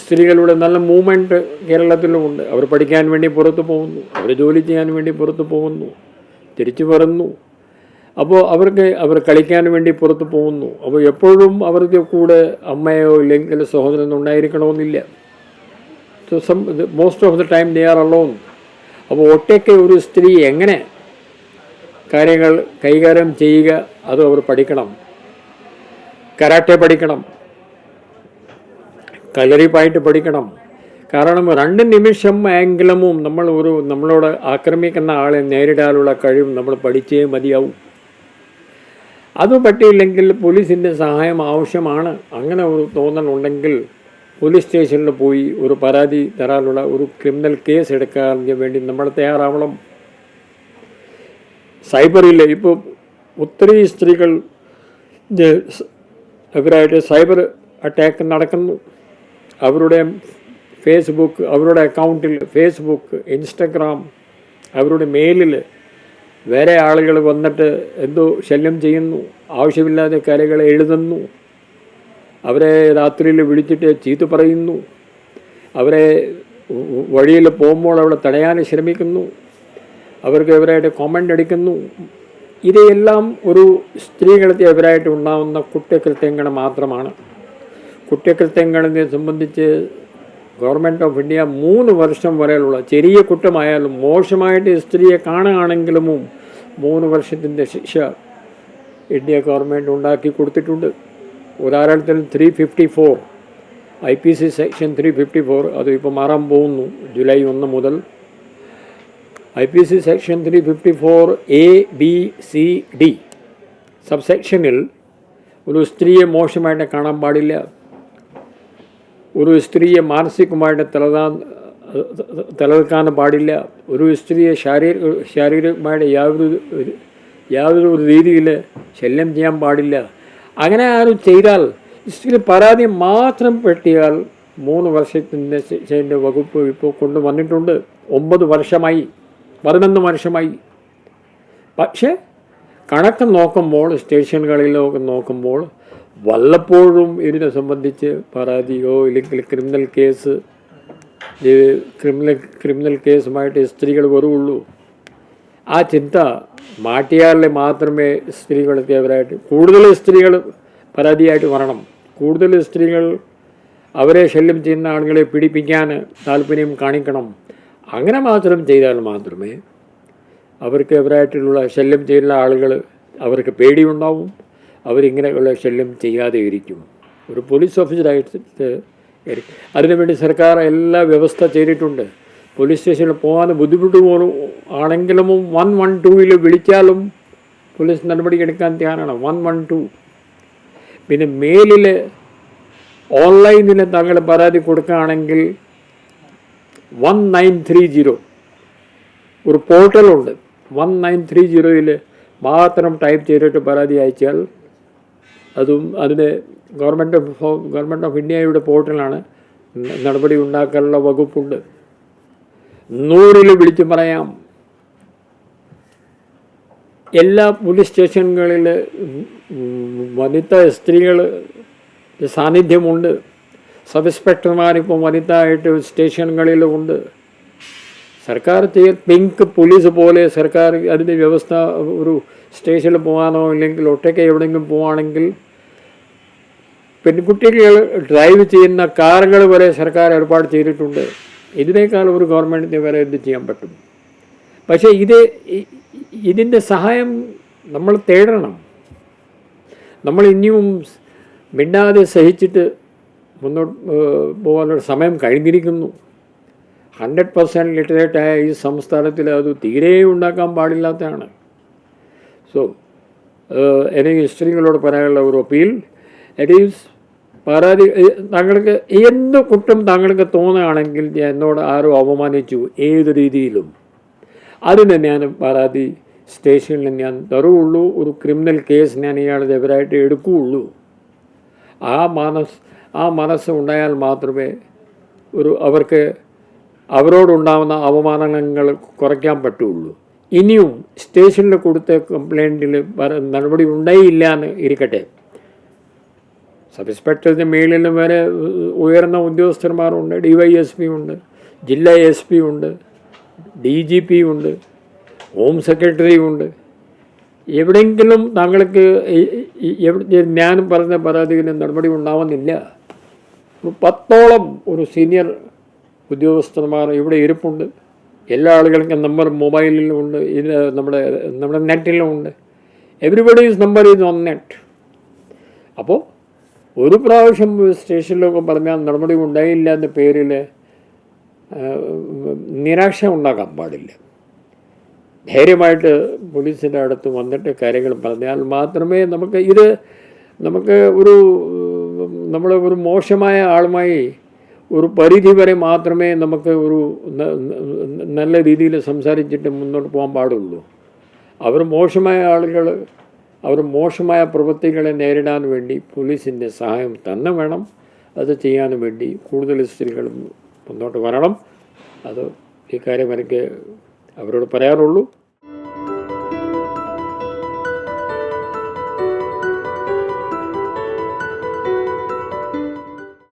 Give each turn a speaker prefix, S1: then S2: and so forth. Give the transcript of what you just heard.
S1: സ്ത്രീകളുടെ നല്ല മൂവ്മെന്റ് കേരളത്തിലുമുണ്ട്. അവർ പഠിക്കാൻ വേണ്ടി പുറത്തു പോകുന്നു. അവർ ജോലി ചെയ്യാൻ വേണ്ടി പുറത്തു പോകുന്നു. തിരിച്ചു വരുന്നു. അപ്പോൾ അവർക്ക് അവർ കളിക്കാൻ വേണ്ടി പുറത്തു പോകുന്നു. അപ്പോൾ എപ്പോഴും അവരുടെ കൂടെ അമ്മയോ ഇല്ലെങ്കിൽ സഹോദരനോ ഉണ്ടായിരിക്കണമെന്നില്ല. So some most of the time they are alone അപ്പോൾ ഒട്ടേക്ക് ഒരു സ്ത്രീ എങ്ങനെ കാര്യങ്ങൾ കൈകാര്യം ചെയ്യുക അത് അവർ പഠിക്കണം. കരാട്ടെ പഠിക്കണം. കളരിപ്പായിട്ട് പഠിക്കണം. കാരണം രണ്ട് നിമിഷം എങ്കിലും നമ്മൾ ഒരു നമ്മളോട് ആക്രമിക്കുന്ന ആളെ നേരിടാനുള്ള കഴിവ് നമ്മൾ പഠിച്ചേ മതിയാവും. അത് പറ്റിയില്ലെങ്കിൽ പോലീസിന്റെ സഹായം ആവശ്യമാണ്. അങ്ങനെ ഒരു തോന്നലുണ്ടെങ്കിൽ പോലീസ് സ്റ്റേഷനിൽ പോയി ഒരു പരാതി തരാനുള്ള ഒരു ക്രിമിനൽ കേസ് എടുക്കാൻ വേണ്ടി നമ്മൾ തയ്യാറാവണം. സൈബറിൽ ഇപ്പോൾ ഒത്തിരി സ്ത്രീകൾ ഇത് അവരായിട്ട് സൈബർ അറ്റാക്ക് നടക്കുന്നു. അവരുടെ ഫേസ്ബുക്ക് അവരുടെ അക്കൗണ്ടിൽ ഫേസ്ബുക്ക് ഇൻസ്റ്റഗ്രാം അവരുടെ മെയിലിൽ വേറെ ആളുകൾ വന്നിട്ട് എന്തോ ശല്യം ചെയ്യുന്നു ആവശ്യമില്ലാതെ കലകൾ എഴുതുന്നു അവരെ രാത്രിയിൽ വിളിച്ചിട്ട് ചീത്ത പറയുന്നു അവരെ വഴിയിൽ പോകുമ്പോൾ അവിടെ തടയാൻ ശ്രമിക്കുന്നു അവർക്ക് എവരായിട്ട് കോമന്റ് അടിക്കുന്നു. ഇതെല്ലാം ഒരു സ്ത്രീകൾക്ക് എവരായിട്ട് ഉണ്ടാകുന്ന കുറ്റകൃത്യങ്ങൾ മാത്രമാണ്. കുറ്റകൃത്യങ്ങളെ സംബന്ധിച്ച് ഗവൺമെന്റ് ഓഫ് ഇന്ത്യ മൂന്ന് വർഷം വരെയുള്ള ചെറിയ കുറ്റമായാലും മോശമായിട്ട് സ്ത്രീയെ കാണുകയാണെങ്കിലും മൂന്ന് വർഷത്തിന്റെ ശിക്ഷ ഇന്ത്യ ഗവൺമെന്റ് ഉണ്ടാക്കി കൊടുത്തിട്ടുണ്ട്. ഉദാഹരണത്തിന് three fifty four I P C section three fifty four അത് ഇപ്പോൾ മാറാൻ പോകുന്നു ജൂലൈ ഒന്ന് മുതൽ. I P C section three fifty four A B C D സബ്സെക്ഷനിൽ ഒരു സ്ത്രീയെ മോശമായിട്ട് കാണാൻ പാടില്ല. ഒരു സ്ത്രീയെ മാനസികമായിട്ട് തലതാൻ തലർക്കാൻ പാടില്ല. ഒരു സ്ത്രീയെ ശാരീരിക ശാരീരികമായിട്ട് യാതൊരു യാതൊരു ഒരു രീതിയിൽ ശല്യം ചെയ്യാൻ പാടില്ല. അങ്ങനെ ആരും ചെയ്താൽ സ്ത്രീ പരാതി മാത്രം പെട്ടിയാൽ മൂന്ന് വർഷത്തിന്റെ ശിക്ഷേന്റെ വകുപ്പ് ഇപ്പോൾ കൊണ്ടുവന്നിട്ടുണ്ട്. ഒമ്പത് വർഷമായി പതിനൊന്ന് വർഷമായി. പക്ഷേ കണക്ക് നോക്കുമ്പോൾ സ്റ്റേഷനുകളിലൊക്കെ നോക്കുമ്പോൾ വല്ലപ്പോഴും ഇതിനെ സംബന്ധിച്ച് പരാതിയോ ഇല്ലെങ്കിൽ ക്രിമിനൽ കേസ് ക്രിമിനൽ ക്രിമിനൽ കേസുമായിട്ട് സ്ത്രീകൾ വരുള്ളൂ ആ ചിന്ത മാറ്റിയാലേ മാത്രമേ സ്ത്രീകൾക്ക് അവരായിട്ട് കൂടുതൽ സ്ത്രീകൾ പരാതിയായിട്ട് വരണം. കൂടുതൽ സ്ത്രീകൾ അവരെ ശല്യം ചെയ്യുന്ന ആളുകളെ പിടിപ്പിക്കാൻ താല്പര്യം കാണിക്കണം. അങ്ങനെ മാത്രം ചെയ്താൽ മാത്രമേ അവർക്ക് എവരായിട്ടുള്ള ശല്യം ചെയ്യുന്ന ആളുകൾ അവർക്ക് പേടിയുണ്ടാവും. അവരിങ്ങനെയുള്ള ശല്യം ചെയ്യാതെ ഇരിക്കും ഒരു പോലീസ് ഓഫീസറായിട്ട് അതിനുവേണ്ടി സർക്കാർ എല്ലാ വ്യവസ്ഥ ചെയ്തിട്ടുണ്ട്. പോലീസ് സ്റ്റേഷനിൽ പോകാൻ ബുദ്ധിമുട്ട് പോലും ആണെങ്കിലും വൺ വൺ ടൂവിൽ വിളിച്ചാലും പോലീസ് നടപടി എടുക്കാൻ തയ്യാറാണ്. One one two. പിന്നെ മെയിലിൽ ഓൺലൈനിൽ താങ്കൾ പരാതി കൊടുക്കുകയാണെങ്കിൽ വൺ നയൻ ത്രീ ജീറോ ഒരു പോർട്ടലുണ്ട് വൺ നയൻ ത്രീ ജീറോയിൽ മാത്രം ടൈപ്പ് ചെയ്തിട്ട് പരാതി അയച്ചാൽ അതും അതിന് ഗവൺമെന്റ് ഓഫ് ഗവൺമെന്റ് ഓഫ് ഇന്ത്യയുടെ പോർട്ടലാണ് നടപടി ഉണ്ടാക്കാനുള്ള വകുപ്പുണ്ട്. നൂറിൽ വിളിച്ചു പറയാം. എല്ലാ പോലീസ് സ്റ്റേഷനുകളിൽ വനിത സ്ത്രീകൾ സാന്നിധ്യമുണ്ട്. സബ് ഇൻസ്പെക്ടർമാരിപ്പോൾ വനിതായിട്ട് സ്റ്റേഷനുകളിലുമുണ്ട്. സർക്കാർ പിങ്ക് പോലീസ് പോലെ സർക്കാർ അതിന്റെ വ്യവസ്ഥ ഒരു സ്റ്റേഷനിൽ പോകാനോ ഇല്ലെങ്കിൽ ഒറ്റയ്ക്ക് എവിടെയെങ്കിലും പോവുകയാണെങ്കിൽ പെൺകുട്ടികൾ ഡ്രൈവ് ചെയ്യുന്ന കാറുകൾ വരെ സർക്കാർ ഏർപ്പാട് ചെയ്തിട്ടുണ്ട്. ഇതിനേക്കാൾ ഒരു ഗവൺമെന്റിന് വരെ എന്ത് ചെയ്യാൻ പറ്റും? പക്ഷേ ഇത് ഇതിന്റെ സഹായം നമ്മൾ തേടണം. നമ്മൾ ഇനിയും മിണ്ടാതെ സഹിച്ചിട്ട് മുന്നോട്ട് പോകാനുള്ള സമയം കഴിഞ്ഞിരിക്കുന്നു. ഹൺഡ്രഡ് പെർസെന്റ് ലിറ്ററേറ്റായ ഈ സംസ്ഥാനത്തിൽ അത് തീരെ ഉണ്ടാക്കാൻ പാടില്ലാത്തതാണ്. സോ അല്ലെങ്കിൽ സ്ത്രീകളോട് പറയാനുള്ള ഒരു അപ്പീൽ ഇറ്റ് ഈസ് പരാതി താങ്കൾക്ക് എന്ത് കുറ്റം താങ്കൾക്ക് തോന്നുകയാണെങ്കിൽ എന്നോട് ആരോ അപമാനിച്ചു ഏത് രീതിയിലും. അതിന് ഞാൻ പരാതി സ്റ്റേഷനിൽ ഞാൻ തരുള്ളൂ ഒരു ക്രിമിനൽ കേസ് ഞാൻ ഇയാളെതിരായിട്ട് എടുക്കുകയുള്ളൂ. ആ മനസ് ആ മനസ്സ് ഉണ്ടായാൽ മാത്രമേ ഒരു അവർക്ക് അവരോടുണ്ടാവുന്ന അവമാനങ്ങൾ കുറയ്ക്കാൻ പറ്റുള്ളൂ ഇനിയും സ്റ്റേഷനിൽ കൊടുത്ത കംപ്ലൈന്റിൽ നടപടി ഉണ്ടായില്ല എന്ന് ഇരിക്കട്ടെ. സബ് ഇൻസ്പെക്ടറിന്റെ മേളിലും വരെ ഉയർന്ന ഉദ്യോഗസ്ഥന്മാരുണ്ട് ഡി വൈ എസ് പി ഉണ്ട് ജില്ലാ എസ് പി ഉണ്ട് ഡി ജി പി ഉണ്ട് ഹോം സെക്രട്ടറി ഉണ്ട് എവിടെയെങ്കിലും താങ്കൾക്ക് ഞാൻ പറഞ്ഞ പരാതിയിൽ നടപടി ഉണ്ടാവുന്നില്ല. പത്തോളം ഒരു സീനിയർ ഉദ്യോഗസ്ഥന്മാർ ഇവിടെ ഇരിപ്പുണ്ട്. എല്ലാ ആളുകൾക്കും നമ്പർ മൊബൈലിലും ഉണ്ട് ഇത് നമ്മുടെ നമ്മുടെ നെറ്റിലും ഉണ്ട്. Everybody is number is on net അപ്പോൾ ഒരു പ്രാവശ്യം സ്റ്റേഷനിലൊക്കെ പറഞ്ഞാൽ നടപടി ഉണ്ടായില്ല എന്ന പേരിൽ നിരാശ ഉണ്ടാക്കാൻ പാടില്ല. ധൈര്യമായിട്ട് പോലീസിന്റെ അടുത്ത് വന്നിട്ട് കാര്യങ്ങൾ പറഞ്ഞാൽ മാത്രമേ നമുക്ക് ഇത് നമുക്ക് ഒരു നമ്മൾ ഒരു മോശമായ ആളുമായി ഒരു പരിധി വരെ മാത്രമേ നമുക്ക് ഒരു നല്ല രീതിയിൽ സംസാരിച്ചിട്ട് മുന്നോട്ട് പോകാൻ പാടുള്ളൂ. അവർ മോശമായ ആളുകൾ അവർ മോശമായ പ്രവൃത്തികളെ നേരിടാൻ വേണ്ടി പോലീസിന്റെ സഹായം തന്നെ വേണം. അത് ചെയ്യാൻ വേണ്ടി കൂടുതൽ സ്ത്രീകൾ മുന്നോട്ട് വരണം. അത് ഇക്കാര്യം കാര്യം എനിക്ക് അവരോട് പറയാറുള്ളൂ